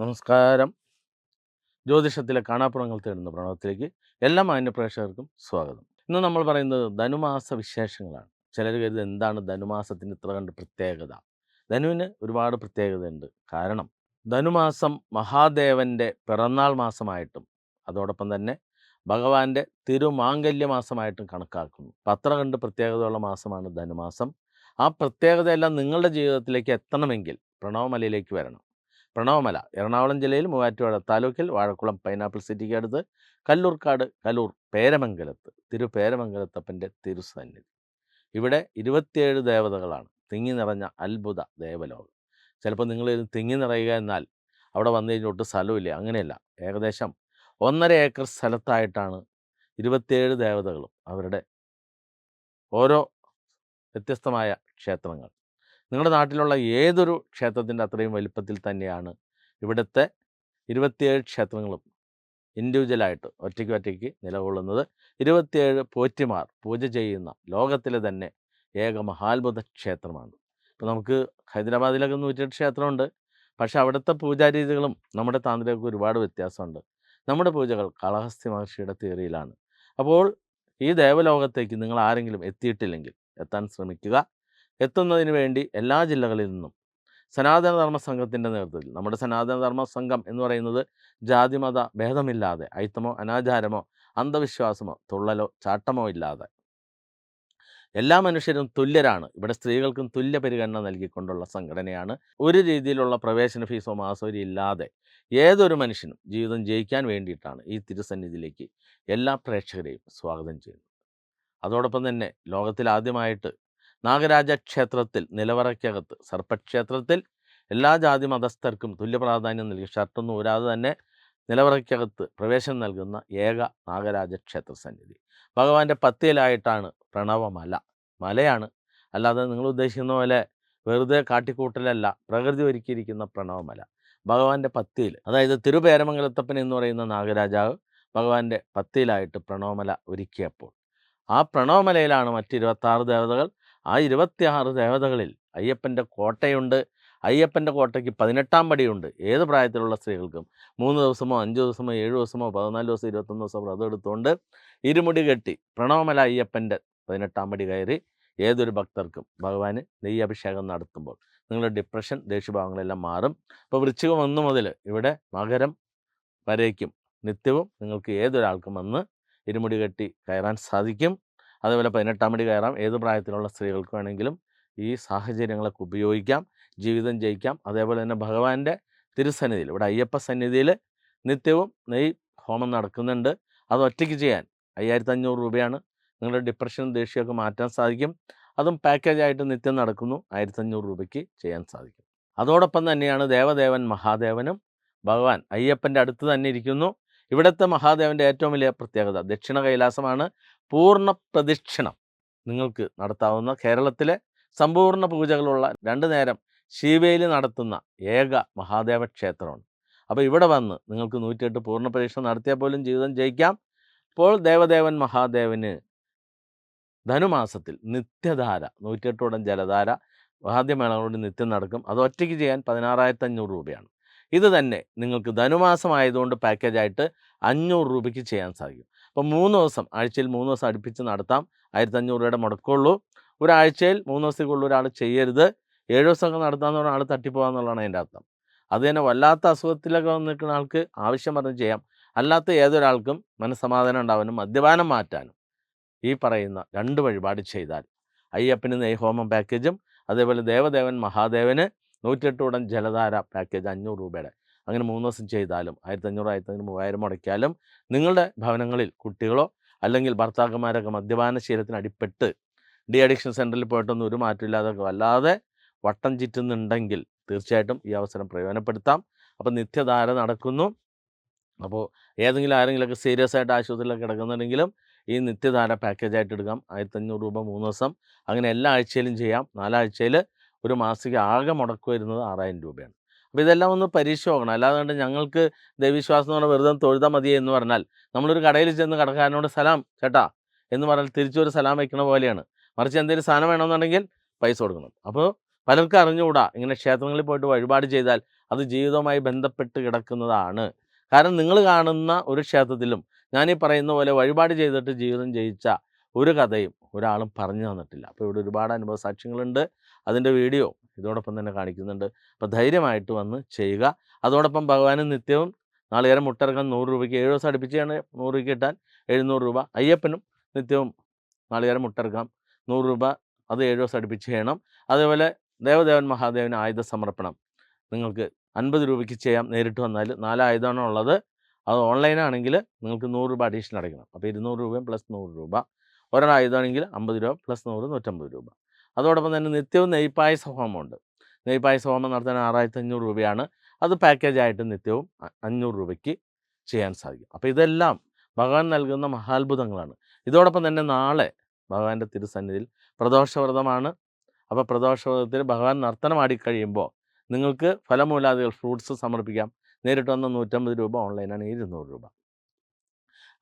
നമസ്കാരം. ജ്യോതിഷത്തിലെ കാണാപ്പുറങ്ങൾ തേടുന്ന പ്രണവത്തിലേക്ക് എല്ലാ മാന്യപ്രേക്ഷകർക്കും സ്വാഗതം. ഇന്ന് നമ്മൾ പറയുന്നത് ധനുമാസ വിശേഷങ്ങളാണ്. ചിലർ കരുത് എന്താണ് ധനുമാസത്തിന്റെ ഇത്ര കണ്ട് പ്രത്യേകത? ധനുവിന് ഒരുപാട് പ്രത്യേകതയുണ്ട്. കാരണം ധനുമാസം മഹാദേവന്റെ പിറന്നാൾ മാസമായിട്ടും അതോടൊപ്പം തന്നെ ഭഗവാന്റെ തിരുമാംഗല്യ മാസമായിട്ടും കണക്കാക്കുന്നു. പത്ര കണ്ട് പ്രത്യേകതയുള്ള മാസമാണ് ധനുമാസം. ആ പ്രത്യേകതയെല്ലാം നിങ്ങളുടെ ജീവിതത്തിലേക്ക് എത്തണമെങ്കിൽ പ്രണവമലയിലേക്ക് വരണം. പ്രണവമല എറണാകുളം ജില്ലയിൽ മൂവാറ്റുപുഴ താലൂക്കിൽ വാഴക്കുളം പൈനാപ്പിൾ സിറ്റിക്ക് അടുത്ത് കല്ലൂർക്കാട് കലൂർ പേരമംഗലത്ത് തിരു പേരമംഗലത്തപ്പന്റെ തിരുസന്നിധി. ഇവിടെ ഇരുപത്തിയേഴ് ദേവതകളാണ്. തിങ്ങി നിറഞ്ഞ അത്ഭുത ദേവലോകം. ചിലപ്പോൾ നിങ്ങൾ തിങ്ങി നിറയുക എന്നാൽ അവിടെ വന്നു കഴിഞ്ഞാൽ സ്ഥലമില്ല. അങ്ങനെയല്ല. ഏകദേശം ഒന്നര ഏക്കർ സ്ഥലത്തായിട്ടാണ് ഇരുപത്തിയേഴ് ദേവതകളും അവരുടെ ഓരോ വ്യത്യസ്തമായ ക്ഷേത്രങ്ങൾ. നിങ്ങളുടെ നാട്ടിലുള്ള ഏതൊരു ക്ഷേത്രത്തിന്റെ അത്രയും വലിപ്പത്തിൽ തന്നെയാണ് ഇവിടുത്തെ ഇരുപത്തിയേഴ് ക്ഷേത്രങ്ങളും ഇൻഡിവിജ്വലായിട്ട് ഒറ്റയ്ക്ക് ഒറ്റയ്ക്ക് നിലകൊള്ളുന്നത്. ഇരുപത്തിയേഴ് പോറ്റിമാർ പൂജ ചെയ്യുന്ന ലോകത്തിലെ തന്നെ ഏക മഹാത്ഭുത ക്ഷേത്രമാണ്. ഇപ്പോൾ നമുക്ക് ഹൈദരാബാദിലൊക്കെ നൂറ്റിയെട്ട് ക്ഷേത്രമുണ്ട്. പക്ഷേ അവിടുത്തെ പൂജാരീതികളും നമ്മുടെ താന്ത്രികൾക്ക് ഒരുപാട് വ്യത്യാസമുണ്ട്. നമ്മുടെ പൂജകൾ കാളഹസ്തി മഹർഷിയുടെ തിയറിയിലാണ്. അപ്പോൾ ഈ ദേവലോകത്തേക്ക് നിങ്ങൾ ആരെങ്കിലും എത്തിയിട്ടില്ലെങ്കിൽ എത്താൻ ശ്രമിക്കുക. എത്തുന്നതിന് വേണ്ടി എല്ലാ ജില്ലകളിൽ നിന്നും സനാതന ധർമ്മ സംഘത്തിന്റെ നേതൃത്വത്തിൽ നമ്മുടെ സനാതന ധർമ്മ സംഘം എന്ന് പറയുന്നത് ജാതിമത ഭേദമില്ലാതെ അയിത്തമോ അനാചാരമോ അന്ധവിശ്വാസമോ തുള്ളലോ ചാട്ടമോ ഇല്ലാതെ. എല്ലാ മനുഷ്യരും തുല്യരാണ്. ഇവിടെ സ്ത്രീകൾക്കും തുല്യ പരിഗണന നൽകിക്കൊണ്ടുള്ള സംഘടനയാണ്. ഒരു രീതിയിലുള്ള പ്രവേശന ഫീസോ മാസോരി ഇല്ലാതെ ഏതൊരു മനുഷ്യനും ജീവിതം ജയിക്കാൻ വേണ്ടിയിട്ടാണ് ഈ തിരുസന്നിധിയിലേക്ക് എല്ലാ പ്രേക്ഷകരെയും സ്വാഗതം ചെയ്യുന്നത്. അതോടൊപ്പം തന്നെ ലോകത്തിൽ ആദ്യമായിട്ട് നാഗരാജ ക്ഷേത്രത്തിൽ നിലവറയ്ക്കകത്ത് സർപ്പക്ഷേത്രത്തിൽ എല്ലാ ജാതി മതസ്ഥർക്കും തുല്യ പ്രാധാന്യം നൽകി ഷർട്ടൊന്നും ഊരാതെ തന്നെ നിലവറയ്ക്കകത്ത് പ്രവേശനം നൽകുന്ന ഏക നാഗരാജ ക്ഷേത്ര സന്നിധി. ഭഗവാന്റെ പത്തിയിലായിട്ടാണ് പ്രണവമല മലയാണ്. അല്ലാതെ നിങ്ങൾ ഉദ്ദേശിക്കുന്ന പോലെ വെറുതെ കാട്ടിക്കൂട്ടലല്ല പ്രകൃതി ഒരുക്കിയിരിക്കുന്ന പ്രണവമല ഭഗവാന്റെ പത്തിയിൽ അതായത് തിരുപേരമംഗലത്തപ്പൻ എന്ന് പറയുന്ന നാഗരാജാവ് ഭഗവാന്റെ പത്തിയിലായിട്ട് പ്രണവമല ഒരുക്കിയപ്പോൾ. ആ പ്രണവമലയിലാണ് മറ്റ് ഇരുപത്താറ് ദേവതകൾ ആ ഇരുപത്തിയാറ് ദേവതകളിൽ അയ്യപ്പന്റെ കോട്ടയുണ്ട്. അയ്യപ്പന്റെ കോട്ടയ്ക്ക് പതിനെട്ടാം പടിയുണ്ട്. ഏത് പ്രായത്തിലുള്ള സ്ത്രീകൾക്കും? മൂന്ന് ദിവസമോ അഞ്ച് ദിവസമോ ഏഴ് ദിവസമോ പതിനാല് ദിവസം ഇരുപത്തൊന്ന് ദിവസം വ്രതം എടുത്തുകൊണ്ട് ഇരുമുടി കെട്ടി പ്രണവമല അയ്യപ്പന്റെ പതിനെട്ടാം പടി കയറി ഏതൊരു ഭക്തർക്കും ഭഗവാന് നെയ്യഭിഷേകം നടത്തുമ്പോൾ നിങ്ങളുടെ ഡിപ്രഷൻ ദേഷ്യഭാവങ്ങളെല്ലാം മാറും. അപ്പോൾ വൃശ്ചികം ഒന്ന് മുതൽ ഇവിടെ മകരം വരേക്കും നിത്യവും നിങ്ങൾക്ക് ഏതൊരാൾക്കും വന്ന് ഇരുമുടി കെട്ടി കയറാൻ സാധിക്കും. അതേപോലെ പതിനെട്ടാം പടി കയറാം. ഏത് പ്രായത്തിലുള്ള സ്ത്രീകൾക്ക് വേണമെങ്കിലും ഈ സാഹചര്യങ്ങളൊക്കെ ഉപയോഗിക്കാം. ജീവിതം ജയിക്കാം. അതേപോലെ തന്നെ ഭഗവാന്റെ തിരുസന്നിധിയിൽ ഇവിടെ അയ്യപ്പ സന്നിധിയിൽ നിത്യവും നെയ് ഹോമം നടക്കുന്നുണ്ട്. അത് ഒറ്റയ്ക്ക് ചെയ്യാൻ അയ്യായിരത്തി അഞ്ഞൂറ് രൂപയാണ്. നിങ്ങളുടെ ഡിപ്രഷനും ദേഷ്യമൊക്കെ മാറ്റാൻ സാധിക്കും. അതും പാക്കേജായിട്ട് നിത്യം നടക്കുന്നു. ആയിരത്തി അഞ്ഞൂറ് രൂപയ്ക്ക് ചെയ്യാൻ സാധിക്കും. അതോടൊപ്പം തന്നെയാണ് ദേവദേവൻ മഹാദേവനും ഭഗവാൻ അയ്യപ്പന്റെ അടുത്ത് തന്നെ ഇരിക്കുന്നു. ഇവിടുത്തെ മഹാദേവന്റെ ഏറ്റവും വലിയ പ്രത്യേകത ദക്ഷിണ കൈലാസമാണ്. പൂർണ പ്രദക്ഷിണം നിങ്ങൾക്ക് നടത്താവുന്ന കേരളത്തിലെ സമ്പൂർണ പൂജകളുള്ള രണ്ട് നേരം ശിവയിൽ നടത്തുന്ന ഏക മഹാദേവ ക്ഷേത്രമാണ്. അപ്പോൾ ഇവിടെ വന്ന് നിങ്ങൾക്ക് നൂറ്റിയെട്ട് പൂർണ പരീക്ഷ നടത്തിയാൽ പോലും ജീവിതം ജയിക്കാം. ഇപ്പോൾ ദേവദേവൻ മഹാദേവന് ധനുമാസത്തിൽ നിത്യധാര നൂറ്റിയെട്ടോടം ജലധാര വാദ്യമേളകളോട് നിത്യം നടക്കും. അത് ഒറ്റയ്ക്ക് ചെയ്യാൻ പതിനാറായിരത്തി അഞ്ഞൂറ് രൂപയാണ്. ഇത് തന്നെ നിങ്ങൾക്ക് ധനുമാസമായതുകൊണ്ട് പാക്കേജായിട്ട് അഞ്ഞൂറ് രൂപയ്ക്ക് ചെയ്യാൻ സാധിക്കും. അപ്പോൾ മൂന്ന് ദിവസം ആഴ്ചയിൽ മൂന്ന് ദിവസം അടുപ്പിച്ച് നടത്താം. ആയിരത്തി അഞ്ഞൂറ് രൂപയുടെ മുടക്കമുള്ളൂ ഒരാഴ്ചയിൽ മൂന്ന് ദിവസത്തേക്കുള്ള ഒരാൾ ചെയ്യരുത്. ഏഴ് ദിവസമൊക്കെ നടത്താമെന്ന് പറഞ്ഞാൽ ആൾ തട്ടിപ്പോകാന്നുള്ളതാണ് അതിന്റെ അർത്ഥം. അത് തന്നെ വല്ലാത്ത അസുഖത്തിലൊക്കെ നിൽക്കുന്ന ആൾക്ക് ആവശ്യം പറഞ്ഞ് ചെയ്യാം. അല്ലാത്ത ഏതൊരാൾക്കും മനസ്സമാധാനം ഉണ്ടാവാനും മദ്യപാനം മാറ്റാനും ഈ പറയുന്ന രണ്ട് വഴിപാട് ചെയ്താൽ. അയ്യപ്പന് നെയ്ഹോമം പാക്കേജും അതേപോലെ ദേവദേവൻ മഹാദേവന് നൂറ്റെട്ട് ഉടൻ ജലധാര പാക്കേജ് അഞ്ഞൂറ് രൂപയുടെ അങ്ങനെ മൂന്ന് ദിവസം ചെയ്താലും ആയിരത്തി അഞ്ഞൂറ് ആയിരത്തി അഞ്ഞൂറ് മൂവായിരം മുടക്കിയാലും നിങ്ങളുടെ ഭവനങ്ങളിൽ കുട്ടികളോ അല്ലെങ്കിൽ ഭർത്താക്കന്മാരൊക്കെ മദ്യപാന ശീലത്തിന് അടിപ്പെട്ട് ഡി അഡിക്ഷൻ സെന്ററിൽ പോയിട്ടൊന്നും ഒരു മാറ്റമില്ലാതെ വല്ലാതെ വട്ടം ചുറ്റുന്നുണ്ടെങ്കിൽ തീർച്ചയായിട്ടും ഈ അവസരം പ്രയോജനപ്പെടുത്താം. അപ്പോൾ നിത്യധാര നടക്കുന്നു. അപ്പോൾ ഏതെങ്കിലും ആരെങ്കിലുമൊക്കെ സീരിയസ് ആയിട്ട് ആശുപത്രിയിലൊക്കെ കിടക്കുന്നുണ്ടെങ്കിലും ഈ നിത്യധാര പാക്കേജായിട്ട് എടുക്കാം. ആയിരത്തഞ്ഞൂറ് രൂപ മൂന്ന് ദിവസം. അങ്ങനെ എല്ലാ ആഴ്ചയിലും ചെയ്യാം. നാലാഴ്ചയിൽ ഒരു മാസിക ആകെ മുടക്ക് വരുന്നത് ആറായിരം രൂപയാണ്. അപ്പോൾ ഇതെല്ലാം ഒന്ന് പരീക്ഷ നോക്കണം അല്ലാതെ ഞങ്ങൾക്ക് ദൈവവിശ്വാസം എന്ന് പറഞ്ഞാൽ വെറുതെ തൊഴുതാൽ മതി എന്ന് പറഞ്ഞാൽ നമ്മളൊരു കടയിൽ ചെന്ന് കടക്കാരനോട് സലാം ചേട്ടാ എന്ന് പറഞ്ഞാൽ തിരിച്ചൊരു സലാം വയ്ക്കണ പോലെയാണ്. മറിച്ച് എന്തെങ്കിലും സാധനം വേണമെന്നുണ്ടെങ്കിൽ പൈസ കൊടുക്കണം. അപ്പോൾ പലർക്കും അറിഞ്ഞുകൂടാ. ഇങ്ങനെ ക്ഷേത്രങ്ങളിൽ പോയിട്ട് വഴിപാട് ചെയ്താൽ അത് ജീവിതവുമായി ബന്ധപ്പെട്ട് കിടക്കുന്നതാണ്. കാരണം നിങ്ങൾ കാണുന്ന ഒരു ക്ഷേത്രത്തിലും ഈ പറയുന്ന പോലെ വഴിപാട് ചെയ്തിട്ട് ജീവിതം ജയിച്ച ഒരു കഥയും ഒരാളും പറഞ്ഞു തന്നിട്ടില്ല. അപ്പോൾ ഇവിടെ ഒരുപാട് അനുഭവ സാക്ഷ്യങ്ങളുണ്ട്. അതിന്റെ വീഡിയോ ഇതോടൊപ്പം തന്നെ കാണിക്കുന്നുണ്ട്. അപ്പോൾ ധൈര്യമായിട്ട് വന്ന് ചെയ്യുക. അതോടൊപ്പം ഭഗവാനും നിത്യവും നാളികേരം മുട്ടിറക്കാൻ നൂറ് രൂപയ്ക്ക് ഏഴ് ദിവസം അടുപ്പിച്ചാണ് നൂറ് രൂപയ്ക്ക് കിട്ടാൻ എഴുന്നൂറ് രൂപ. അയ്യപ്പനും നിത്യവും നാളികേരം മുട്ടിറക്കാം നൂറ് രൂപ അത് ഏഴ് ദിവസം അടുപ്പിച്ച് ചെയ്യണം. അതേപോലെ ദേവദേവൻ മഹാദേവന് ആയുധ സമർപ്പണം. നിങ്ങൾക്ക് അൻപത് രൂപയ്ക്ക് ചെയ്യാം. നേരിട്ട് വന്നാൽ നാല് ആയുധമാണ് ഉള്ളത്. അത് ഓൺലൈനാണെങ്കിൽ നിങ്ങൾക്ക് നൂറ് രൂപ അഡീഷണൽ അടയ്ക്കണം. അപ്പോൾ ഇരുന്നൂറ് രൂപയും പ്ലസ് നൂറ് രൂപ. ഒരാൾ ആയുധമാണെങ്കിൽ അമ്പത് രൂപ പ്ലസ് നൂറ് നൂറ്റമ്പത് രൂപ. അതോടൊപ്പം തന്നെ നിത്യവും നെയ്പായസ ഹോമമുണ്ട്. നെയ്പായസ ഹോമം നടത്താൻ ആറായിരത്തി അഞ്ഞൂറ് രൂപയാണ്. അത് പാക്കേജായിട്ട് നിത്യവും അഞ്ഞൂറ് രൂപയ്ക്ക് ചെയ്യാൻ സാധിക്കും. അപ്പോൾ ഇതെല്ലാം ഭഗവാൻ നൽകുന്ന മഹാത്ഭുതങ്ങളാണ്. ഇതോടൊപ്പം തന്നെ നാളെ ഭഗവാന്റെ തിരുസന്നിധിയിൽ പ്രദോഷവ്രതമാണ്. അപ്പോൾ പ്രദോഷവ്രതത്തിൽ ഭഗവാൻ നർത്തനമാടി കഴിയുമ്പോൾ നിങ്ങൾക്ക് ഫലമൂലാദികൾ ഫ്രൂട്ട്സ് സമർപ്പിക്കാം. നേരിട്ട് വന്ന നൂറ്റമ്പത് രൂപ ഓൺലൈനാണ് ഇരുന്നൂറ് രൂപ.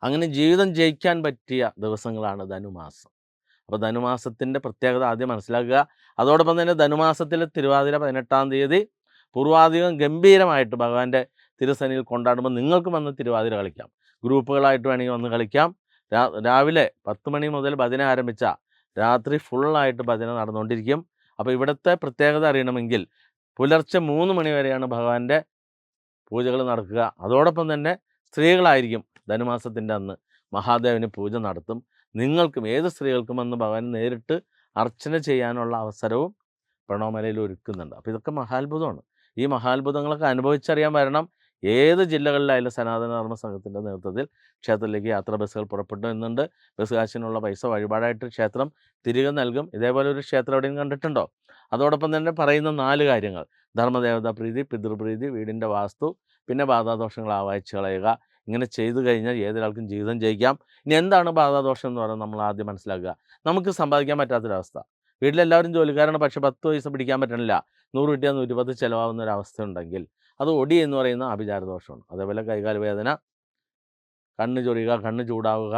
അങ്ങനെ ജീവിതം ജയിക്കാൻ പറ്റിയ ദിവസങ്ങളാണ് ധനുമാസം. അപ്പോൾ ധനുമാസത്തിന്റെ പ്രത്യേകത ആദ്യം മനസ്സിലാക്കുക. അതോടൊപ്പം തന്നെ ധനുമാസത്തിലെ തിരുവാതിര പതിനെട്ടാം തീയതി പൂർവാധികം ഗംഭീരമായിട്ട് ഭഗവാന്റെ തിരുസന്നിയിൽ കൊണ്ടാടുമ്പോൾ നിങ്ങൾക്കും വന്ന് തിരുവാതിര കളിക്കാം. ഗ്രൂപ്പുകളായിട്ട് വേണമെങ്കിൽ വന്ന് കളിക്കാം. രാവിലെ പത്ത് മണി മുതൽ ഭജന ആരംഭിച്ച രാത്രി ഫുള്ളായിട്ട് ഭജന നടന്നുകൊണ്ടിരിക്കും. അപ്പോൾ ഇവിടുത്തെ പ്രത്യേകത അറിയണമെങ്കിൽ പുലർച്ചെ മൂന്ന് മണി വരെയാണ് ഭഗവാന്റെ പൂജകൾ നടക്കുക. അതോടൊപ്പം തന്നെ സ്ത്രീകളായിരിക്കും ധനുമാസത്തിന്റെ അന്ന് മഹാദേവന് പൂജ നടത്തും. നിങ്ങൾക്കും ഏത് സ്ത്രീകൾക്കും അന്ന് ഭഗവാൻ നേരിട്ട് അർച്ചന ചെയ്യാനുള്ള അവസരവും പ്രണവമലയിൽ ഒരുക്കുന്നുണ്ട്. അപ്പോൾ ഇതൊക്കെ മഹാത്ഭുതമാണ്. ഈ മഹാത്ഭുതങ്ങളൊക്കെ അനുഭവിച്ചറിയാൻ വരണം. ഏത് ജില്ലകളിലായാലും സനാതന ധർമ്മ സംഘത്തിന്റെ നേതൃത്വത്തിൽ ക്ഷേത്രത്തിലേക്ക് യാത്ര ബസ്സുകൾ പുറപ്പെട്ടു എന്നുണ്ട് ബസ് കാശിനുള്ള പൈസ വഴിപാടായിട്ട് ക്ഷേത്രം തിരികെ നൽകും. ഇതേപോലെ ഒരു ക്ഷേത്രം എവിടെയും കണ്ടിട്ടുണ്ടോ? അതോടൊപ്പം തന്നെ പറയുന്ന നാല് കാര്യങ്ങൾ. ധർമ്മദേവതാ പ്രീതി പിതൃപ്രീതി വീടിന്റെ വാസ്തു പിന്നെ ബാധാദോഷങ്ങൾ ആവാഹിച്ച് കളയുക ഇങ്ങനെ ചെയ്തു കഴിഞ്ഞാൽ ഏതൊരാൾക്കും ജീവിതം ജയിക്കാം. ഇനി എന്താണ് ബാധാദോഷം എന്ന് പറയുന്നത് നമ്മൾ ആദ്യം മനസ്സിലാക്കുക. നമുക്ക് സമ്പാദിക്കാൻ പറ്റാത്തൊരവസ്ഥ. വീട്ടിലെല്ലാവരും ജോലിക്കാരാണ്. പക്ഷേ പത്ത് പൈസ പിടിക്കാൻ പറ്റണില്ല. നൂറ് കിട്ടിയാൽ നൂറ്റിപ്പത്ത് ചിലവാകുന്ന ഒരു അവസ്ഥ ഉണ്ടെങ്കിൽ അത് ഒടി എന്ന് പറയുന്ന അഭിചാരദോഷമാണ് അതേപോലെ കൈകാല വേദന കണ്ണ് ചൊറിയുക കണ്ണ് ചൂടാവുക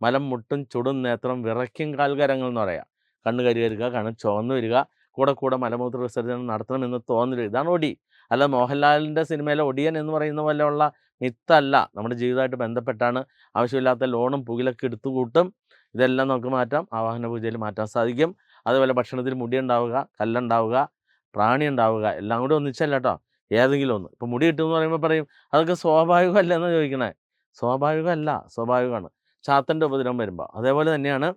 മലം മുട്ടും ചുടും നേത്രം വിറയ്ക്കും കാൽകരങ്ങൾ എന്ന് പറയാം. കണ്ണ് കരികരുക കണ്ണ് ചുവന്നു വരിക കൂടെ കൂടെ മലമൂത്ര വിസർജനം നടത്തണമെന്ന് തോന്നരുത്. ഇതാണ് ഒടി. അല്ല മോഹൻലാലിന്റെ സിനിമയിലെ ഒടിയൻ എന്ന് പറയുന്ന പോലെയുള്ള മിത്തല്ല നമ്മുടെ ജീവിതമായിട്ട് ബന്ധപ്പെട്ടാണ് ആവശ്യമില്ലാത്ത ലോണും പുകിലൊക്കെ എടുത്തു കൂട്ടും. ഇതെല്ലാം നമുക്ക് മാറ്റാം. ആവാഹന പൂജയിൽ മാറ്റാൻ സാധിക്കും. അതുപോലെ ഭക്ഷണത്തിൽ മുടി ഉണ്ടാവുക കല്ലുണ്ടാവുക പ്രാണി ഉണ്ടാവുക എല്ലാം കൂടി ഒന്നിച്ചല്ല കേട്ടോ ഏതെങ്കിലും ഒന്ന്. ഇപ്പോൾ മുടി കിട്ടുമെന്ന് പറയുമ്പോൾ പറയും അതൊക്കെ സ്വാഭാവികമല്ല? എന്ന് ചോദിക്കണേ. സ്വാഭാവികമല്ല. സ്വാഭാവികമാണ്. ചാത്തന്റെ ഉപദ്രവം വരുമ്പോൾ അതേപോലെ തന്നെയാണ്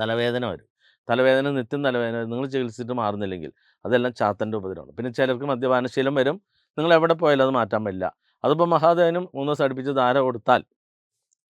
തലവേദന വരും. തലവേദന നിത്യം തലവേദന. നിങ്ങൾ ചികിത്സിച്ചിട്ട് മാറുന്നില്ലെങ്കിൽ അതെല്ലാം ചാത്തന്റെ ഉപദ്രവമാണ്. പിന്നെ ചിലർക്ക് മദ്യപാനശീലം വരും. നിങ്ങൾ എവിടെ പോയാലും അത് മാറ്റാൻ പറ്റില്ല. അതിപ്പോൾ മഹാദേവനും മൂന്ന് ദിവസം അടുപ്പിച്ച് ധാര കൊടുത്താൽ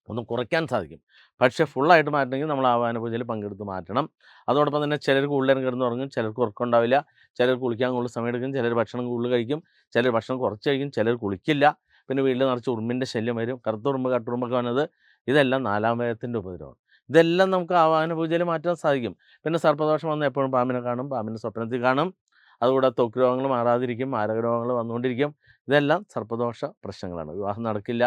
ഒന്നും കുറയ്ക്കാൻ സാധിക്കും. പക്ഷേ ഫുള്ളായിട്ട് മാറ്റണമെങ്കിൽ നമ്മൾ ആവാന പൂജയിൽ പങ്കെടുത്ത് മാറ്റണം. അതോടൊപ്പം തന്നെ ചിലർക്ക് ഉള്ളേരം കിടന്ന് ഉറങ്ങും ചിലർക്ക് ഉറക്കമുണ്ടാവില്ല ചിലർ കുളിക്കാൻ കൂടുതൽ സമയമെടുക്കും ചിലർ ഭക്ഷണം കൂടുതൽ കഴിക്കും ചിലർ ഭക്ഷണം കുറച്ച് കഴിക്കും ചിലർ കുളിക്കില്ല. പിന്നെ വീട്ടിൽ നിറച്ച് ഉറുമ്പിന്റെ ശല്യം വരും. കറുത്തുറുമ്പ് കട്ടുറുമ്പൊക്കെ വന്നത് ഇതെല്ലാം നാലാം വേദത്തിന്റെ ഉപദ്രവമാണ്. ഇതെല്ലാം നമുക്ക് ആവാന പൂജയിൽ മാറ്റാൻ സാധിക്കും. പിന്നെ സർപ്പദോഷം വന്ന് എപ്പോഴും പാമ്പിനെ കാണും പാമ്പിന്റെ സ്വപ്നത്തിൽ കാണും. അതുകൂടെ ത്വക്ക് രോഗങ്ങൾ മാറാതിരിക്കും മാരക രോഗങ്ങൾ വന്നുകൊണ്ടിരിക്കും. ഇതെല്ലാം സർപ്പദോഷ പ്രശ്നങ്ങളാണ്. വിവാഹം നടക്കില്ല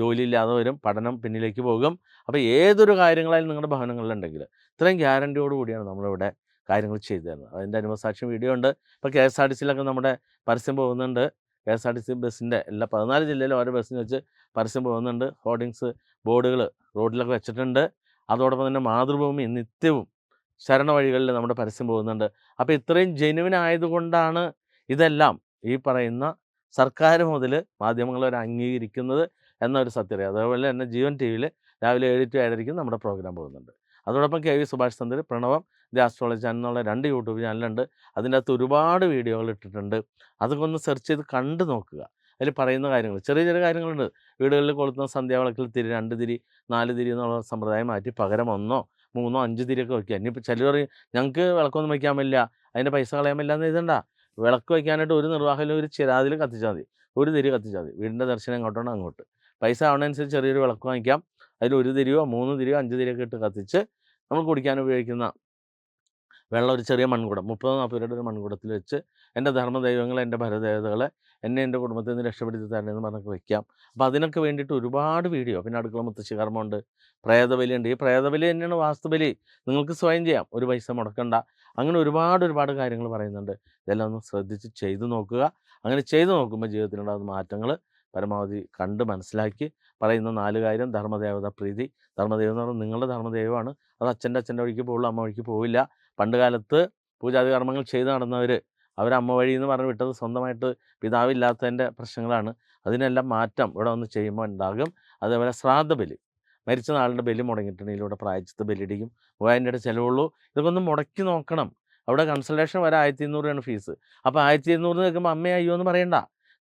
ജോലിയില്ലാതെ വരും പഠനം പിന്നിലേക്ക് പോകും. അപ്പോൾ ഏതൊരു കാര്യങ്ങളായാലും നിങ്ങളുടെ ഭവനങ്ങളിലുണ്ടെങ്കിൽ ഇത്രയും ഗ്യാരണ്ടിയോട് കൂടിയാണ് നമ്മളിവിടെ കാര്യങ്ങൾ ചെയ്തു തരുന്നത്. അതിന്റെ അനുഭവസാക്ഷ്യം വീഡിയോ ഉണ്ട്. ഇപ്പോൾ കെ എസ് ആർ ടി സിയിലൊക്കെ നമ്മുടെ പരസ്യം പോകുന്നുണ്ട്. K S R T C ബസ്സിന്റെ എല്ലാ പതിനാല് ജില്ലയിലും ഓരോ ബസ്സിന് വെച്ച് പരസ്യം പോകുന്നുണ്ട്. ഹോർഡിങ്സ് ബോർഡുകൾ റോഡിലൊക്കെ വെച്ചിട്ടുണ്ട്. അതോടൊപ്പം തന്നെ മാതൃഭൂമി നിത്യവും ശരണ വഴികളിൽ നമ്മുടെ പരസ്യം പോകുന്നുണ്ട്. അപ്പോൾ ഇത്രയും ജെനുവിൻ ആയതുകൊണ്ടാണ് ഇതെല്ലാം ഈ പറയുന്ന സർക്കാർ മുതൽ മാധ്യമങ്ങൾ വരെ അംഗീകരിക്കുന്നത് എന്നൊരു സത്യത. അതേപോലെ തന്നെ ജീവൻ ടി വിയിൽ രാവിലെ ഏഴ് ടു ഏഴരയ്ക്ക് നമ്മുടെ പ്രോഗ്രാം പോകുന്നുണ്ട്. അതോടൊപ്പം K V Subhash Chandra Pranavam the astrology എന്നുള്ള രണ്ട് യൂട്യൂബ് ചാനലുണ്ട്. അതിന്റെ അകത്ത് ഒരുപാട് വീഡിയോകൾ ഇട്ടിട്ടുണ്ട്. അതൊക്കെ ഒന്ന് സെർച്ച് ചെയ്ത് കണ്ടു നോക്കുക. അതിൽ പറയുന്ന കാര്യങ്ങൾ ചെറിയ ചെറിയ കാര്യങ്ങളുണ്ട്. വീടുകളിൽ കൊളുത്തുന്ന സന്ധ്യാവിളക്കിൽ തിരി രണ്ട് തിരി നാല് തിരി എന്നുള്ള സമ്പ്രദായം മാറ്റി പകരം ഒന്നോ മൂന്നോ അഞ്ച് തിരിയൊക്കെ വയ്ക്കുക ഇനിയിപ്പോൾ ചിലർ പറയും ഞങ്ങൾക്ക് വിളക്കൊന്നും വയ്ക്കാൻ പറ്റില്ല അതിന്റെ പൈസ കളയാൻ പറ്റില്ല എന്ന് എഴുതണ്ട. വിളക്ക് വയ്ക്കാനായിട്ട് ഒരു നിർവാഹമില്ല. ഒരു ചിരാതിൽ കത്തിച്ചാൽ മതി. ഒരു തിരി കത്തിച്ചാൽ മതി. വീടിന്റെ ദർശനം അങ്ങോട്ടാണ് അങ്ങോട്ട്. പൈസ ആവുന്നതനുസരിച്ച് ചെറിയൊരു വിളക്ക് വാങ്ങിക്കാം. അതിൽ ഒരു തിരിയോ മൂന്ന് തിരിയോ അഞ്ച് തിരിയൊക്കെ ഇട്ട് കത്തിച്ച് നമ്മൾ കുടിക്കാൻ ഉപയോഗിക്കുന്ന വെള്ളം ഒരു ചെറിയ മൺകുടം മുപ്പത് നാൽപ്പത് രൂപയുടെ ഒരു മൺകുടത്തിൽ വെച്ച് എന്റെ ധർമ്മദൈവങ്ങളെ എന്റെ ഭരദേവതകളെ എന്നെ എന്റെ കുടുംബത്തിൽ നിന്ന് രക്ഷപ്പെടുത്തി തരണമെന്ന് പറഞ്ഞൊക്കെ വെക്കാം. അപ്പോൾ അതിനൊക്കെ വേണ്ടിയിട്ട് ഒരുപാട് വീഡിയോ പിന്നെ അടുക്കള മുത്തശ്ശി കർമ്മമുണ്ട് പ്രേതബലി ഉണ്ട് ഈ പ്രേതബലി തന്നെയാണ് വാസ്തുബലി. നിങ്ങൾക്ക് സ്വയം ചെയ്യാം ഒരു പൈസ മുടക്കണ്ട. അങ്ങനെ ഒരുപാട് ഒരുപാട് കാര്യങ്ങൾ പറയുന്നുണ്ട്. ഇതെല്ലാം ഒന്ന് ശ്രദ്ധിച്ച് ചെയ്തു നോക്കുക. അങ്ങനെ ചെയ്തു നോക്കുമ്പോൾ ജീവിതത്തിലുണ്ടാകുന്ന മാറ്റങ്ങൾ പരമാവധി കണ്ട് മനസ്സിലാക്കി പറയുന്ന നാല് കാര്യം. ധർമ്മദേവത പ്രീതി. ധർമ്മദേവം എന്ന് പറഞ്ഞാൽ നിങ്ങളുടെ ധർമ്മദേവമാണ്. അത് അച്ഛന്റെ അച്ഛന്റെ വഴിക്ക് പോകുള്ളൂ അമ്മ വഴിക്ക് പോവില്ല. പണ്ട് കാലത്ത് പൂജാതി കർമ്മങ്ങൾ ചെയ്ത് നടന്നവർ അവർ അമ്മ വഴി എന്ന് പറഞ്ഞ് വിട്ടത് സ്വന്തമായിട്ട് പിതാവില്ലാത്തതിന്റെ പ്രശ്നങ്ങളാണ്. അതിനെല്ലാം മാറ്റം ഇവിടെ വന്ന് ചെയ്യുമ്പോൾ ഉണ്ടാകും. അതേപോലെ ശ്രാദ്ധ ബലി. മരിച്ച നാളിന്റെ ബലി മുടങ്ങിയിട്ടുണ്ടെങ്കിൽ ഇവിടെ പ്രായച്ചിത്ത ബലിയിടിക്കും. മൂവായിരം രൂപയുടെ ചിലവുള്ളൂ. ഇതൊക്കെ ഒന്ന് മുടക്കി നോക്കണം. അവിടെ കൺസൾട്ടേഷൻ വരെ ആയിരത്തി ഇരുന്നൂറ് രൂപയാണ് ഫീസ് അപ്പോൾ ആയിരത്തി ഇരുന്നൂറ് നിൽക്കുമ്പോൾ അമ്മ അയ്യോ എന്ന് പറയണ്ട.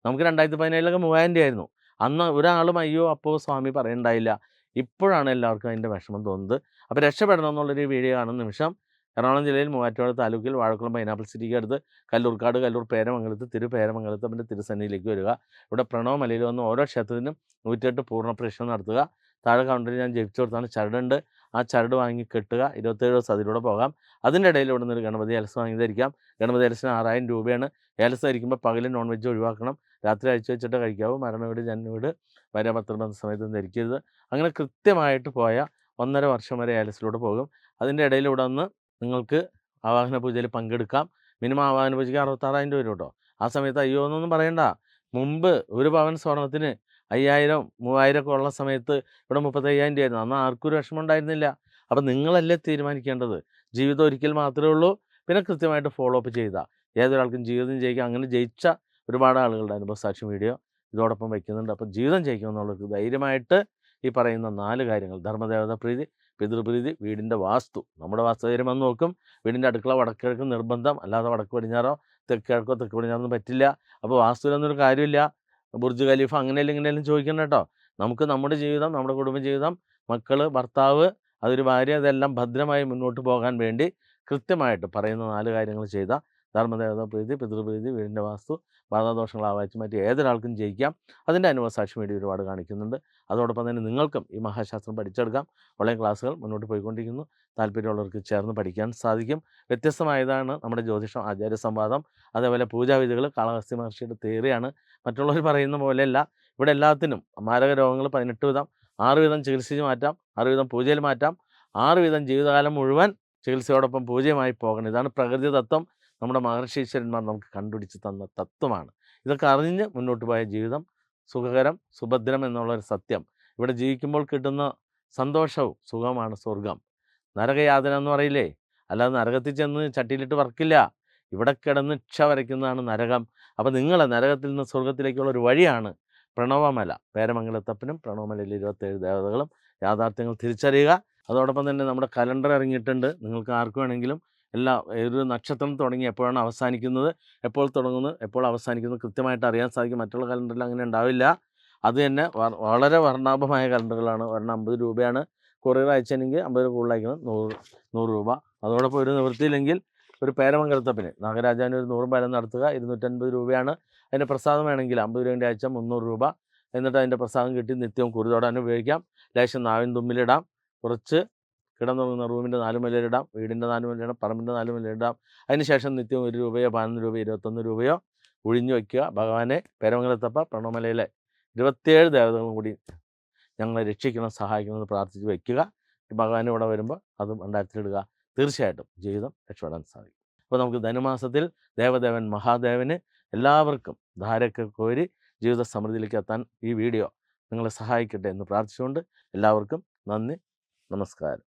നമുക്ക് രണ്ടായിരത്തി പതിനേഴിലൊക്കെ മൂവായിരം ആയിരുന്നു. അന്ന് ഒരാളും അയ്യോ അപ്പോൾ സ്വാമി പറയണ്ടായില്ല. ഇപ്പോഴാണ് എല്ലാവർക്കും അതിന്റെ വിഷമം തോന്നുന്നത്. അപ്പോൾ രക്ഷപ്പെടണം എന്നുള്ളൊരു വീഡിയോ കാണുന്ന നിമിഷം എറണാകുളം ജില്ലയിൽ മൂവാറ്റുപുഴ താലൂക്കിൽ വാഴക്കുളം പൈനാപ്പിൾ സിറ്റിക്ക് അടുത്ത് കല്ലൂർക്കാട് കല്ലൂർ പേരമംഗലത്ത് തിരു പേരമംഗലത്ത് പിന്നെ തിരുസന്നിയിലേക്ക് വരിക. ഇവിടെ പ്രണവ മലയിൽ വന്ന് ഓരോ ക്ഷേത്രത്തിനും നൂറ്റിയെട്ട് പൂർണ പ്രവേശനം നടത്തുക. താഴെ കൗണ്ടറിൽ ഞാൻ ജപിച്ചു കൊടുത്താണ്. ചരടുണ്ട്. ആ ചരട് വാങ്ങി കെട്ടുക. ഇരുപത്തേഴ് ദിവസം അതിലൂടെ പോകാം. അതിന്റെ ഇടയിൽ ഇവിടെ നിന്ന് ഒരു ഗണപതി ഏലസ് വാങ്ങി ധരിക്കാം ഗണപതി ഏലസിന് ആറായിരം രൂപയാണ്. ഏലസ് ധരിക്കുമ്പോൾ പകൽ നോൺ വെജ് ഒഴിവാക്കണം. രാത്രി അഴിച്ചു വെച്ചിട്ട് കഴിക്കാവൂ. മരണ വീട് ജന്മ വീട് ഭാര്യ പത്രബന്ധ സമയത്ത് ധരിക്കരുത്. അങ്ങനെ കൃത്യമായിട്ട് പോയ ഒന്നര വർഷം വരെ ഏലസിലൂടെ പോകും. അതിന്റെ ഇടയിൽ ഇവിടെ വന്ന് നിങ്ങൾക്ക് ആവാഹന പൂജയിൽ പങ്കെടുക്കാം. മിനിമം ആവാഹന പൂജയ്ക്ക് അറുപത്താറായിരം രൂപ കേട്ടോ ആ സമയത്ത് അയ്യോ എന്നൊന്നും പറയണ്ട. മുമ്പ് ഒരു പവൻ സ്വർണത്തിന് അയ്യായിരം മൂവായിരം ഒക്കെ ഉള്ള സമയത്ത് ഇവിടെ മുപ്പത്തയ്യായിരം രൂപയായിരുന്നു. അന്ന് ആർക്കും ഒരു വിഷമം ഉണ്ടായിരുന്നില്ല. അപ്പം നിങ്ങളല്ലേ തീരുമാനിക്കേണ്ടത്? ജീവിതം ഒരിക്കൽ മാത്രമേ ഉള്ളൂ. പിന്നെ കൃത്യമായിട്ട് ഫോളോ അപ്പ് ചെയ്താൽ ഏതൊരാൾക്കും ജീവിതം ജയിക്കാം. അങ്ങനെ ജയിച്ച ഒരുപാട് ആളുകളുടെ അനുഭവസാക്ഷ്യം വീഡിയോ ഇതോടൊപ്പം വയ്ക്കുന്നുണ്ട്. അപ്പം ജീവിതം ജയിക്കുമെന്നുള്ളവർക്ക് ധൈര്യമായിട്ട് ഈ പറയുന്ന നാല് കാര്യങ്ങൾ. ധർമ്മദേവത പ്രീതി പിതൃപ്രീതി വീടിന്റെ വാസ്തു. നമ്മുടെ വാസ്തുകാര്യം വന്ന് നോക്കും. വീടിന്റെ അടുക്കള വടക്കിഴക്ക് നിർബന്ധം. അല്ലാതെ വടക്ക് പടിഞ്ഞാറോ തെക്ക് കിഴക്കോ തെക്ക് പടിഞ്ഞാറൊന്നും പറ്റില്ല. അപ്പോൾ വാസ്തുവിലൊന്നൊരു കാര്യമില്ല. ബുർജ് ഖലീഫ അങ്ങനെയല്ല ഇങ്ങനെയല്ല ചോദിക്കണം കേട്ടോ. നമുക്ക് നമ്മുടെ ജീവിതം നമ്മുടെ കുടുംബ ജീവിതം മക്കൾ ഭർത്താവ് അതൊരു ഭാര്യ അതെല്ലാം ഭദ്രമായി മുന്നോട്ട് പോകാൻ വേണ്ടി കൃത്യമായിട്ട് പറയുന്ന നാല് കാര്യങ്ങൾ ചെയ്ത ധർമ്മദേവത പ്രീതി പിതൃപ്രീതി വീടിന്റെ വാസ്തു ബാധാദോഷങ്ങൾ ആവാച്ച് മറ്റ് ഏതൊരാൾക്കും ജയിക്കാം. അതിന്റെ അനുഭവസാക്ഷ്യം വേണ്ടി ഒരുപാട് കാണിക്കുന്നുണ്ട്. അതോടൊപ്പം തന്നെ നിങ്ങൾക്കും ഈ മഹാശാസ്ത്രം പഠിച്ചെടുക്കാം. ഓൺലൈൻ ക്ലാസ്സുകൾ മുന്നോട്ട് പോയിക്കൊണ്ടിരിക്കുന്നു. താല്പര്യമുള്ളവർക്ക് ചേർന്ന് പഠിക്കാൻ സാധിക്കും. വ്യത്യസ്തമായതാണ് നമ്മുടെ ജ്യോതിഷം ആചാര്യ സംവാദം അതേപോലെ പൂജാവിധികൾ കാളഹസ്തി മഹർഷിയുടെ തേറിയാണ് മറ്റുള്ളവർ പറയുന്ന പോലെയല്ല. ഇവിടെ എല്ലാത്തിനും മാരക രോഗങ്ങൾ പതിനെട്ട് വിധം ആറ് വിധം ചികിത്സിച്ച് മാറ്റാം ആറ് വിധം പൂജയിൽ മാറ്റാം ആറ് വിധം ജീവിതകാലം മുഴുവൻ ചികിത്സയോടൊപ്പം പൂജയുമായി പോകണം. ഇതാണ് പ്രകൃതി തത്വം നമ്മുടെ മഹർഷീശ്വരന്മാർ നമുക്ക് കണ്ടുപിടിച്ച് തന്ന തത്വമാണ്. ഇതൊക്കെ അറിഞ്ഞ് മുന്നോട്ട് പോയ ജീവിതം സുഖകരം സുഭദ്രം എന്നുള്ളൊരു സത്യം. ഇവിടെ ജീവിക്കുമ്പോൾ കിട്ടുന്ന സന്തോഷവും സുഖമാണ് സ്വർഗം നരകയാതന എന്ന് പറയില്ലേ? അല്ലാതെ നരകത്തിൽ ചെന്ന് ചട്ടിയിലിട്ട് വർക്കില്ല. ഇവിടെ കിടന്ന് ക്ഷ വരയ്ക്കുന്നതാണ് നരകം. അപ്പോൾ നിങ്ങൾ നരകത്തിൽ നിന്ന് സ്വർഗത്തിലേക്കുള്ള ഒരു വഴിയാണ് പ്രണവമല. പേരമംഗലത്തപ്പനും പ്രണവമലയിലെ ഇരുപത്തേഴ് ദേവതകളും യാഥാർത്ഥ്യങ്ങൾ തിരിച്ചറിയുക. അതോടൊപ്പം തന്നെ നമ്മുടെ കലണ്ടർ ഇറങ്ങിയിട്ടുണ്ട്. നിങ്ങൾക്ക് ആർക്ക് വേണമെങ്കിലും എല്ലാ ഒരു നക്ഷത്രം തുടങ്ങി എപ്പോഴാണ് അവസാനിക്കുന്നത് എപ്പോൾ തുടങ്ങുന്നത് എപ്പോൾ അവസാനിക്കുന്നത് കൃത്യമായിട്ട് അറിയാൻ സാധിക്കും. മറ്റുള്ള കലണ്ടറിൽ അങ്ങനെ ഉണ്ടാവില്ല. അത് തന്നെ വളരെ വർണാഭമായ കലണ്ടറുകളാണ്. ഒരെണ്ണം അമ്പത് രൂപയാണ്. കൊറിയർ അയച്ചെങ്കിൽ അമ്പത് രൂപ കൂടുതൽ നൂറ് നൂറ് രൂപ. അതോടൊപ്പം ഒരു നിവൃത്തിയില്ലെങ്കിൽ ഒരു പേരമംഗലത്തപ്പിന്. നാഗരാജാവിന് ഒരു നൂറ് പേരം നടത്തുക ഇരുന്നൂറ്റൻപത് രൂപയാണ്. അതിന്റെ പ്രസാദം വേണമെങ്കിൽ അമ്പത് രൂപയുടെ അയച്ചാൽ മുന്നൂറ് രൂപ. എന്നിട്ട് അതിന്റെ പ്രസാദം കിട്ടി നിത്യവും കുറിതോടാൻ ഉപയോഗിക്കാം. ലേശം നാവിൻ തുമ്മിലിടാം കുറച്ച് കിടന്നുറങ്ങുന്ന റൂമിന്റെ നാല് നാലുമലയിലിടാം വീടിന്റെ നാല് നാലുമലയിടാം പറമ്പിന്റെ നാല് നിലയിടാം അതിനുശേഷം നിത്യം ഒരു രൂപയോ പതിനൊന്ന് രൂപയോ ഇരുപത്തൊന്ന് രൂപയോ ഒഴിഞ്ഞു വയ്ക്കുക. ഭഗവാനെ പേരമംഗലത്തപ്പ പ്രണവമലയിലെ ഇരുപത്തിയേഴ് ദേവതകളും കൂടി ഞങ്ങളെ രക്ഷിക്കണം സഹായിക്കണമെന്ന് പ്രാർത്ഥിച്ച് വയ്ക്കുക. ഭഗവാൻ ഇവിടെ വരുമ്പോൾ അതും രണ്ടായിരത്തിലിടുക തീർച്ചയായിട്ടും ജീവിതം രക്ഷപ്പെടാൻ സാധിക്കും. അപ്പോൾ നമുക്ക് ധനുമാസത്തിൽ ദേവദേവൻ മഹാദേവന് എല്ലാവർക്കും ധാരയൊക്കെ കോരി ജീവിത സമൃദ്ധിയിലേക്ക് എത്താൻ ഈ വീഡിയോ നിങ്ങളെ സഹായിക്കട്ടെ എന്ന് പ്രാർത്ഥിച്ചുകൊണ്ട് എല്ലാവർക്കും നന്ദി നമസ്കാരം.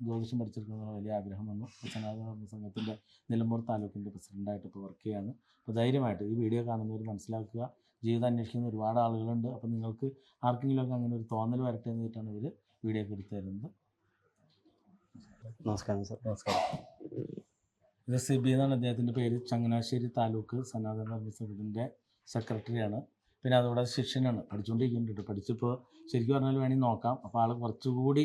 ജ്യോതിഷം പഠിച്ചെടുക്കുന്ന വലിയ ആഗ്രഹമെന്ന് സനാതന സംഘത്തിന്റെ നിലമ്പൂർ താലൂക്കിന്റെ പ്രസിഡന്റായിട്ട് ഇപ്പോൾ വർക്ക് ചെയ്യാണ് അപ്പോൾ ധൈര്യമായിട്ട് ഈ വീഡിയോ കാണുന്നവർ മനസ്സിലാക്കുക. ജീവിതം അന്വേഷിക്കുന്ന ഒരുപാട് ആളുകളുണ്ട്. അപ്പോൾ നിങ്ങൾക്ക് ആർക്കെങ്കിലുമൊക്കെ അങ്ങനെ ഒരു തോന്നൽ വരട്ടെ എന്നിട്ടാണ് ഇവർ വീഡിയോ ഒക്കെ എടുത്തു തരുന്നത്. നമസ്കാരം സാർ. നമസ്കാരം. ഇത് സിബി എന്നാണ് അദ്ദേഹത്തിന്റെ പേര് ചങ്ങനാശ്ശേരി താലൂക്ക് സനാതന സംഘത്തിന്റെ സെക്രട്ടറിയാണ് പിന്നെ അതുകൂടെ ശിക്ഷനാണ് പഠിച്ചുകൊണ്ടിരിക്കുന്നുണ്ട് പഠിച്ചിപ്പോൾ ശരിക്കും പറഞ്ഞാൽ വേണമെങ്കിൽ നോക്കാം. അപ്പോൾ ആൾ കുറച്ചുകൂടി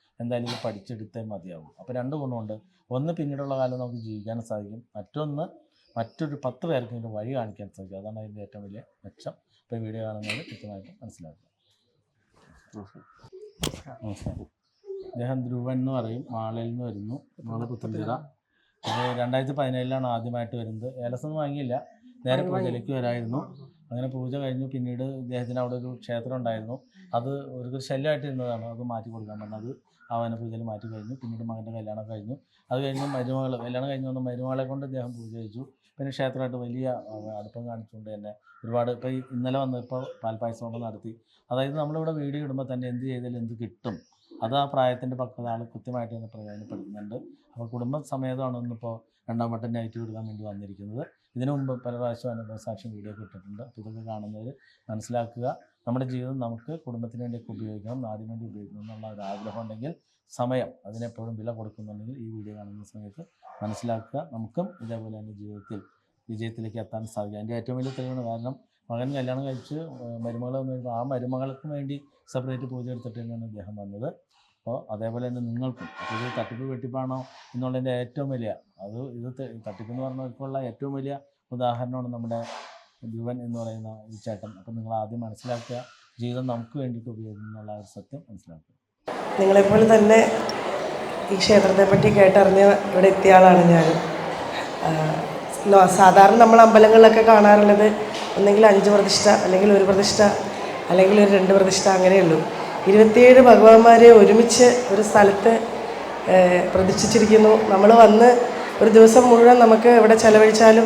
എന്തായാലും ഇത് പഠിച്ചെടുത്തേ മതിയാവും. അപ്പോൾ രണ്ട് ഗുണമുണ്ട്. ഒന്ന് പിന്നീടുള്ള കാലം നമുക്ക് ജീവിക്കാൻ സാധിക്കും. മറ്റൊന്ന് മറ്റൊരു പത്ത് പേർക്ക് ഇതിന്റെ വഴി കാണിക്കാൻ സാധിക്കും. അതാണ് അതിന്റെ ഏറ്റവും വലിയ മെച്ചം. ഇപ്പോൾ ഈ വീഡിയോ കാണുന്നത് കൃത്യമായിട്ട് മനസ്സിലാക്കുക. നമസ്കാരം. അദ്ദേഹം ധ്രുവൻ എന്ന് പറയും. മാളയിൽ നിന്ന് വരുന്നു. മാള പുത്തൻചിറ ഇത് രണ്ടായിരത്തി പതിനേഴിലാണ് ആദ്യമായിട്ട് വരുന്നത്. ഏലസൊന്നും വാങ്ങിയില്ല. നേരെ പൂജയിലേക്ക് വരായിരുന്നു. അങ്ങനെ പൂജ കഴിഞ്ഞു. പിന്നീട് ഇദ്ദേഹത്തിന് അവിടെ ഒരു ക്ഷേത്രം ഉണ്ടായിരുന്നു. അത് ഒരു ശല്യമായിട്ടിരുന്നതാണ് അത് മാറ്റി കൊടുക്കാൻ പറഞ്ഞത്. ആവാന പൂജയിൽ മാറ്റി കഴിഞ്ഞു. പിന്നീട് മകന്റെ കല്യാണം കഴിഞ്ഞു. അത് കഴിഞ്ഞ് മരുമകൾ കല്യാണം കഴിഞ്ഞ് വന്ന മരുമകളെ കൊണ്ട് അദ്ദേഹം പൂജ കഴിച്ചു പിന്നെ ക്ഷേത്രമായിട്ട് വലിയ അടുപ്പം കാണിച്ചുകൊണ്ട് തന്നെ ഒരുപാട് ഇപ്പോൾ ഇന്നലെ വന്നപ്പോൾ കൊണ്ട് നടത്തി. അതായത് നമ്മളിവിടെ വീഡിയോ ഇടുമ്പോൾ തന്നെ എന്ത് ചെയ്താലും എന്ത് കിട്ടും. അത് ആ പ്രായത്തിന്റെ പക്വത ആൾ കൃത്യമായിട്ട് തന്നെ പ്രയോജനപ്പെടുത്തുന്നുണ്ട്. അപ്പോൾ കുടുംബ സമേതമാണ് ഇന്നിപ്പോൾ രണ്ടാം വട്ടം നൈറ്റ് കൊടുക്കാൻ വേണ്ടി വന്നിരിക്കുന്നത്. ഇതിനു മുമ്പ് പല പ്രാവശ്യം അനുഭവ സാക്ഷ്യം വീഡിയോ ഒക്കെ അപ്പോൾ ഇതൊക്കെ കാണുന്നവർ മനസ്സിലാക്കുക. നമ്മുടെ ജീവിതം നമുക്ക് കുടുംബത്തിന് വേണ്ടിയൊക്കെ ഉപയോഗിക്കണം നാടിന് വേണ്ടി ഉപയോഗിക്കണം എന്നുള്ള ഒരു ആഗ്രഹം ഉണ്ടെങ്കിൽ സമയം അതിനെപ്പോഴും വില കൊടുക്കുന്നുണ്ടെങ്കിൽ ഈ വീഡിയോ കാണുന്ന സമയത്ത് മനസ്സിലാക്കുക. നമുക്കും ഇതേപോലെ തന്നെ ജീവിതത്തിൽ വിജയത്തിലേക്ക് എത്താൻ സാധിക്കും. അതിന്റെ ഏറ്റവും വലിയ തെളിവാണ് കാരണം മകൻ കല്യാണം കഴിച്ച് മരുമകൾ വന്നു ആ മരുമകൾക്ക് വേണ്ടി സെപ്പറേറ്റ് പൂജ എടുത്തിട്ട് തന്നെയാണ് അദ്ദേഹം വന്നത്. അപ്പോൾ അതേപോലെ തന്നെ നിങ്ങൾക്കും ഇത് തട്ടിപ്പ് വെട്ടിപ്പാണോ എന്നുള്ളതിന്റെ ഏറ്റവും വലിയ അത് ഇത് തട്ടിപ്പ് തട്ടിപ്പെന്ന് പറഞ്ഞവർക്കുള്ള ഏറ്റവും വലിയ ഉദാഹരണമാണ് നമ്മുടെ ധ്രുവൻ എന്ന് പറയുന്ന ഈ ചേട്ടൻ. അപ്പം നിങ്ങൾ ആദ്യം മനസ്സിലാക്കുക ജീവിതം നമുക്ക് വേണ്ടിയിട്ട് ഉപയോഗിക്കുന്നു എന്നുള്ള ഒരു സത്യം മനസ്സിലാക്കുക. നിങ്ങളെപ്പോലെ തന്നെ ഈ ക്ഷേത്രത്തെ പറ്റി കേട്ടറിഞ്ഞ് ഇവിടെ എത്തിയ ആളാണ് ഞാൻ. സാധാരണ നമ്മൾ അമ്പലങ്ങളിലൊക്കെ കാണാറുള്ളത് ഒന്നെങ്കിൽ അഞ്ച് പ്രതിഷ്ഠ അല്ലെങ്കിൽ ഒരു പ്രതിഷ്ഠ അല്ലെങ്കിൽ ഒരു രണ്ട് പ്രതിഷ്ഠ അങ്ങനെയുള്ളൂ. ഇരുപത്തിയേഴ് ഭഗവാന്മാരെ ഒരുമിച്ച് ഒരു സ്ഥലത്ത് പ്രതിഷ്ഠിച്ചിരിക്കുന്നു. നമ്മൾ വന്ന് ഒരു ദിവസം മുഴുവൻ നമുക്ക് ഇവിടെ ചെലവഴിച്ചാലും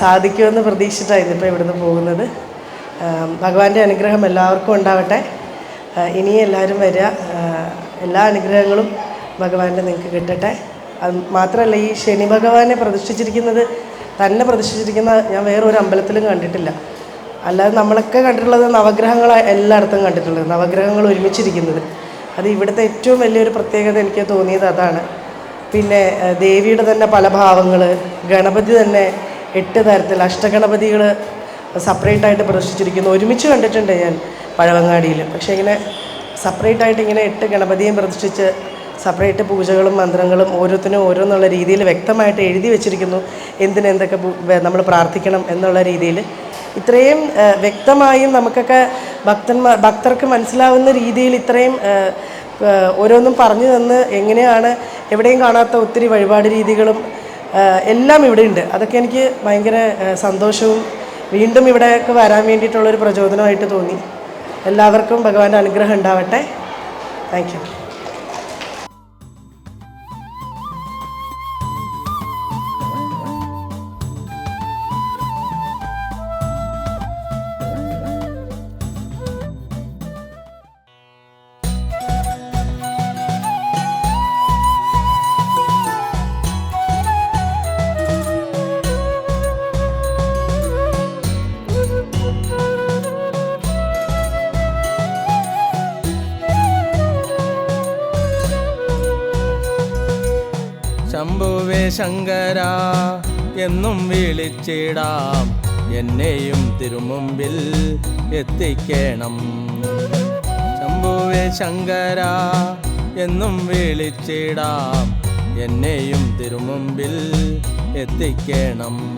സാധിക്കുമെന്ന് പ്രതീക്ഷിച്ചിട്ടാണ് ഇതിപ്പോൾ ഇവിടുന്ന് പോകുന്നത്. ഭഗവാന്റെ അനുഗ്രഹം എല്ലാവർക്കും ഉണ്ടാവട്ടെ. ആ, ഇനിയും എല്ലാവരും വരിക. എല്ലാ അനുഗ്രഹങ്ങളും ഭഗവാന്റെ നിങ്ങൾക്ക് കിട്ടട്ടെ. അത് മാത്രമല്ല ഈ ശനി ഭഗവാനെ പ്രതിഷ്ഠിച്ചിരിക്കുന്നത് തന്നെ പ്രതിഷ്ഠിച്ചിരിക്കുന്ന ഞാൻ വേറെ ഒരു അമ്പലത്തിലും കണ്ടിട്ടില്ല. അല്ലാതെ നമ്മളൊക്കെ കണ്ടിട്ടുള്ളത് നവഗ്രഹങ്ങൾ എല്ലായിടത്തും കണ്ടിട്ടുള്ളത്. നവഗ്രഹങ്ങൾ ഒരുമിച്ചിരിക്കുന്നത്. അത് ഇവിടുത്തെ ഏറ്റവും വലിയൊരു പ്രത്യേകത എനിക്ക് തോന്നിയത് അതാണ്. പിന്നെ ദേവിയുടെ തന്നെ പല ഭാവങ്ങൾ ഗണപതി തന്നെ എട്ട് തരത്തിൽ അഷ്ടഗണപതികൾ സെപ്പറേറ്റ് ആയിട്ട് പ്രതിഷ്ഠിച്ചിരിക്കുന്നു ഒരുമിച്ച് കണ്ടിട്ടുണ്ട് ഞാൻ പഴവങ്ങാടിയിൽ. പക്ഷേ ഇങ്ങനെ സെപ്പറേറ്റ് ആയിട്ട് ഇങ്ങനെ എട്ട് ഗണപതിയും പ്രദർശിച്ച് സെപ്പറേറ്റ് പൂജകളും മന്ത്രങ്ങളും ഓരോത്തിനും ഓരോന്നുള്ള രീതിയിൽ വ്യക്തമായിട്ട് എഴുതി വെച്ചിരിക്കുന്നു. എന്തിനെന്തൊക്കെ നമ്മൾ പ്രാർത്ഥിക്കണം എന്നുള്ള രീതിയിൽ. ഇത്രയും വ്യക്തമായും നമുക്കൊക്കെ ഭക്തന്മാർ ഭക്തർക്ക് മനസ്സിലാവുന്ന രീതിയിൽ ഇത്രയും ഓരോന്നും പറഞ്ഞു തന്ന് എങ്ങനെയാണ് എവിടെയും കാണാത്ത ഒത്തിരി വഴിപാട് രീതികളും എല്ലാം ഇവിടെ ഉണ്ട്. അതൊക്കെ എനിക്ക് ഭയങ്കര സന്തോഷവും വീണ്ടും ഇവിടെയൊക്കെ വരാൻ വേണ്ടിയിട്ടുള്ളൊരു പ്രചോദനമായിട്ട് തോന്നി. എല്ലാവർക്കും ഭഗവാന്റെ അനുഗ്രഹം ഉണ്ടാവട്ടെ. താങ്ക് യു ശങ്കര എന്നും വിളിച്ചിടാം. എന്നെയും തിരുമുമ്പിൽ എത്തിക്കണം. ശംഭുവേ ശങ്കര എന്നും വിളിച്ചിടാം. എന്നെയും തിരുമുമ്പിൽ എത്തിക്കണം.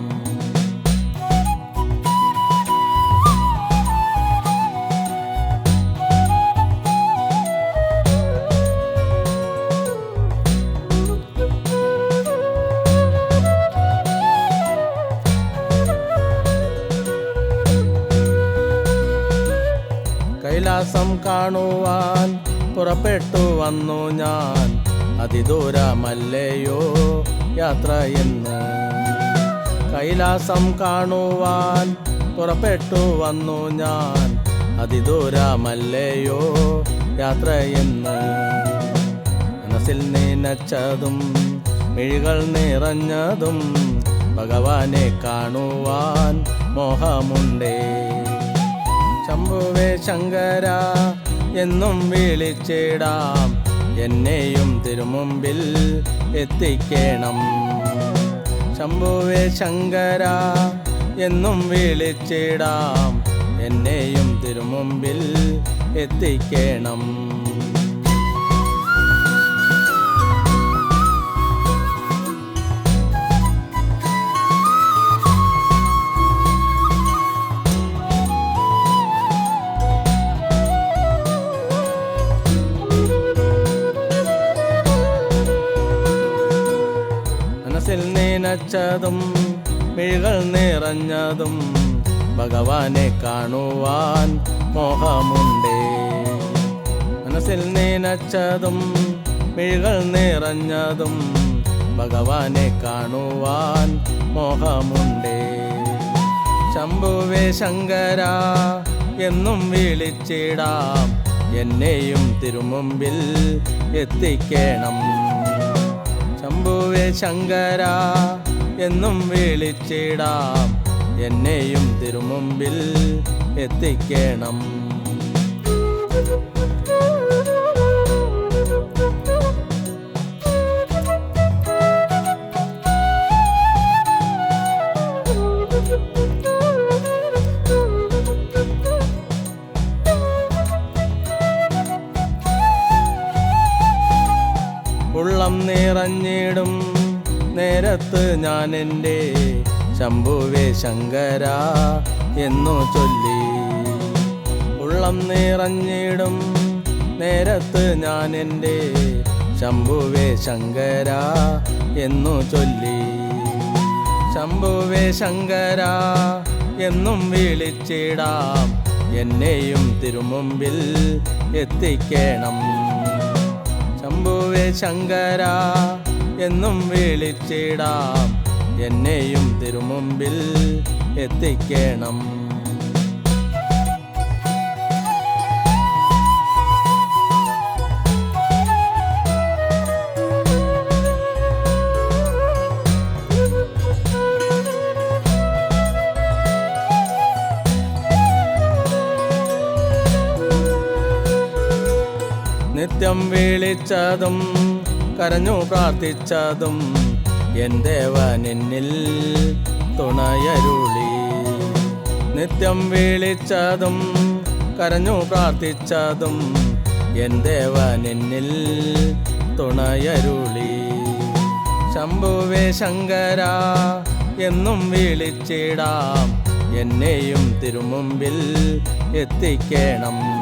കൈലാസം കാണുവാൻ പുറപ്പെട്ടു വന്നു ഞാൻ. അതിദൂരമല്ലയോ യാത്ര എന്ന്. കൈലാസം കാണുവാൻ പുറപ്പെട്ടു വന്നു ഞാൻ. അതിദൂരമല്ലയോ യാത്ര എന്ന്. മനസ്സിൽ നനച്ചതും മിഴികൾ നിറഞ്ഞതും ഭഗവാനെ കാണുവാൻ മോഹമുണ്ടേ. ശംഭുവേ ശങ്കര എന്നും വിളിച്ചിടാം. എന്നെയും തിരുമുമ്പിൽ എത്തിക്കണം. ശംഭുവേ ശങ്കര എന്നും വിളിച്ചിടാം. എന്നെയും തിരുമുമ്പിൽ എത്തിക്കണം. നനച്ചതും മിഴികൾ നിറഞ്ഞതും ഭഗവാനെ കാണുവാൻ മോഹമുണ്ടേ. മനസ്സിൽ നനച്ചതും മിഴികൾ നിറഞ്ഞതും ഭഗവാനെ കാണുവാൻ മോഹമുണ്ടേ. ശംഭുവേ ശങ്കര എന്നും വിളിച്ചിടാം. എന്നെയും തിരുമുമ്പിൽ എത്തിക്കണം. ശംഭുവേ ശങ്കര എന്നും വിളിച്ചിടാം. എന്നെയും തിരുമുമ്പിൽ എത്തിക്കണം. ഉള്ളം നിറഞ്ഞിടും. നേരത്ത് ഞാൻ എന്റെ ശംഭുവേ ശങ്കര എന്നു ചൊല്ലി. ഉള്ളം നിറഞ്ഞിടും നേരത്ത് ഞാൻ എന്റെ ശംഭുവേ ശങ്കര എന്നു ചൊല്ലി. ശംഭുവേ ശങ്കര എന്നും വിളിച്ചിടാം എന്നെയും തിരുമുമ്പിൽ എത്തിക്കണം. ശംഭുവേ ശങ്കര എന്നും വിളിച്ചിടാം. എന്നെയും തിരുമുമ്പിൽ എത്തിക്കണം. നിത്യം വിളിച്ചതും കരഞ്ഞു പ്രാർത്ഥിച്ചതും എൻ ദേവനെന്നിൽ തുണയരുളി. നിത്യം വിളിച്ചതും കരഞ്ഞു പ്രാർത്ഥിച്ചതും എൻ ദേവനെന്നിൽ തുണയരുളി. ശംഭുവേ ശങ്കര എന്നും വിളിച്ചിടാം. എന്നെയും തിരുമുമ്പിൽ എത്തിക്കണം.